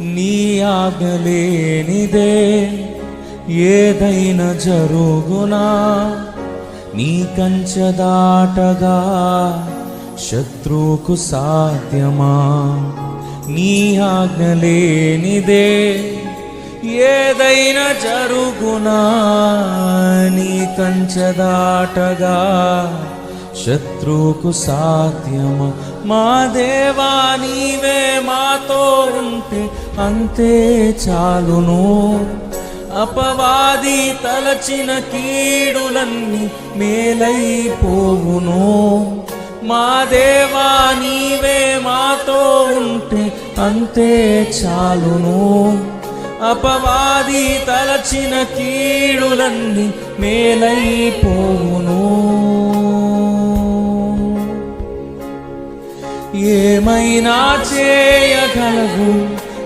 నీ ఆగలేనిదే ఏదైనా జరుగునా? నీ కంచె దాటగా శత్రువుకు సాధ్యమా? నీ ఆజ్ఞలేనిదే ఏదైనా జరుగునా? నీ కంచె దాటగా శత్రువుకు సాధ్యమా? మా దేవా నీవే మాతో ఉంటే అంతే చాలును. అపవాది తలచిన కీడులన్నీ మేలైపోవును. మా దేవా నీవే మాతో ఉంటే అంతే చాలును. అపవాది తలచిన కీడులన్నీ మేలైపోవును. ఏమైనా చేయగలవు?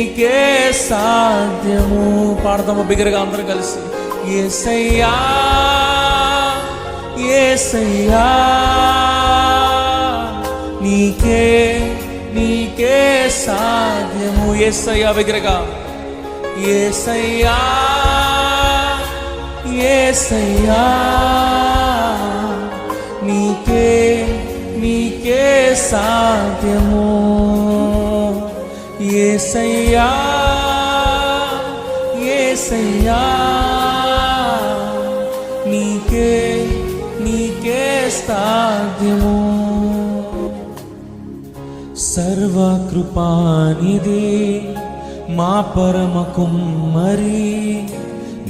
నీకే సాధ్యము. పాడదాము బిగ్గరగా అందరం కలిసి. ఏసయ్యా ఏసయ్యా నీకే నీకే సాధ్యము. ఏసయ్యా బిగ్గరగా. ఏసయ్యా ఏసయ్యా నీకే నీకే సాధ్యము. ఏసయ్యా ఏసయ్యా నీకే నీకే సాధ్యము. సర్వకృపానిది మా పరమ కుమ్మరి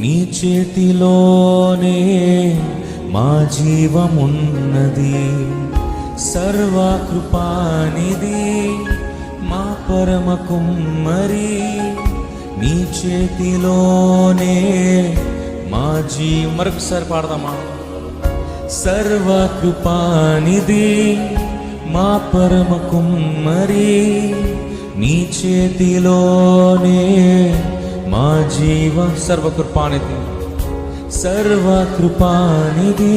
నీ చేతిలోనే మా జీవమున్నది. సర్వకృపానిది మా పరమ కుమ్మరి నీ చేతిలోనే మా జీ మరొకసారి పాడదామా? సర్వ కృపానిది మా పరమ కుమ్మరి నీ చేతిలోనే మా జీవ సర్వకృపానిది సర్వకృపానిది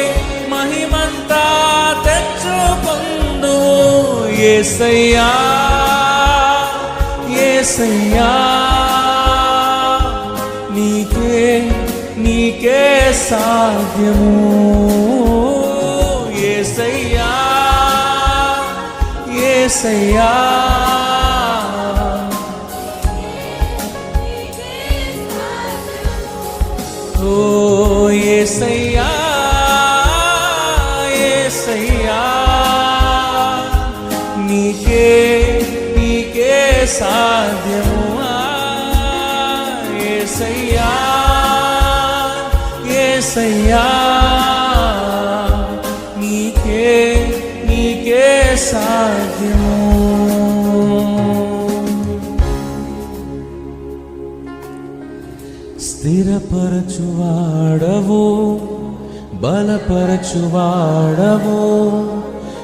మహిమంతా తెచ్చుకొందువు ఏసయ్యా ఏసయ్యా. నీకే నీకే సాధ్యము. ఏసయ్యా ఏసయ్యా. ఓ ఏసయ్యా. నీకే నీకే సాధ్యము. ఏసయ్యా ఏసయ్యా నీకే నీకే సాధ్యము. స్థిరపరచువాడవు బలపరచువాడవు.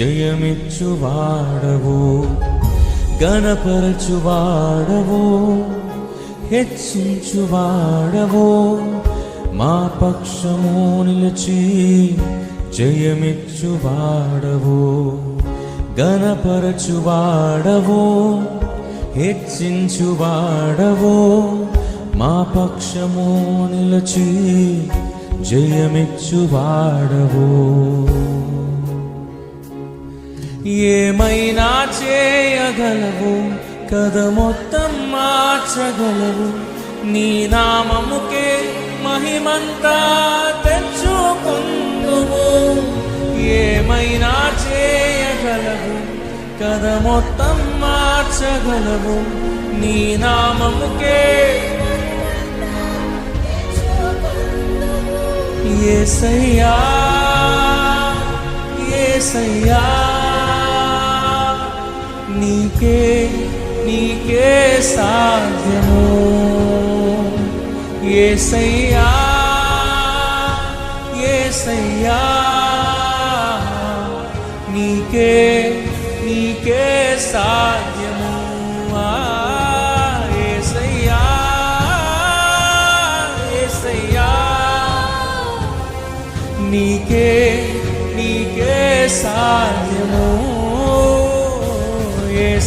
జయమిచ్చువాడవు గణపరచువాడవు హెచ్చించువాడవు. మా పక్షము నిలిచి జయమిచ్చువాడవు గణపరచువాడవు హెచ్చించువాడవు. మా పక్షము నిలిచి జయమిచ్చువాడవు. ఏమైనా చేయగలవు? కథ మొత్తం మార్చగలవు. నీ నామముకే మహిమంతా తెచ్చుకుందువు. ఏమైనా చేయగలవు? కథ మొత్తం మార్చగలవు. నీ నామముకే ఏసయ్యా ఏసయ్యా. నీకే నీకే సాధ్యము ఏసయ్యా ఏసయ్యా నీకే నీకే సాధ్యము ఆ, ఏసయ్యా ఏసయ్యా నీకే నీకే సాధ్యము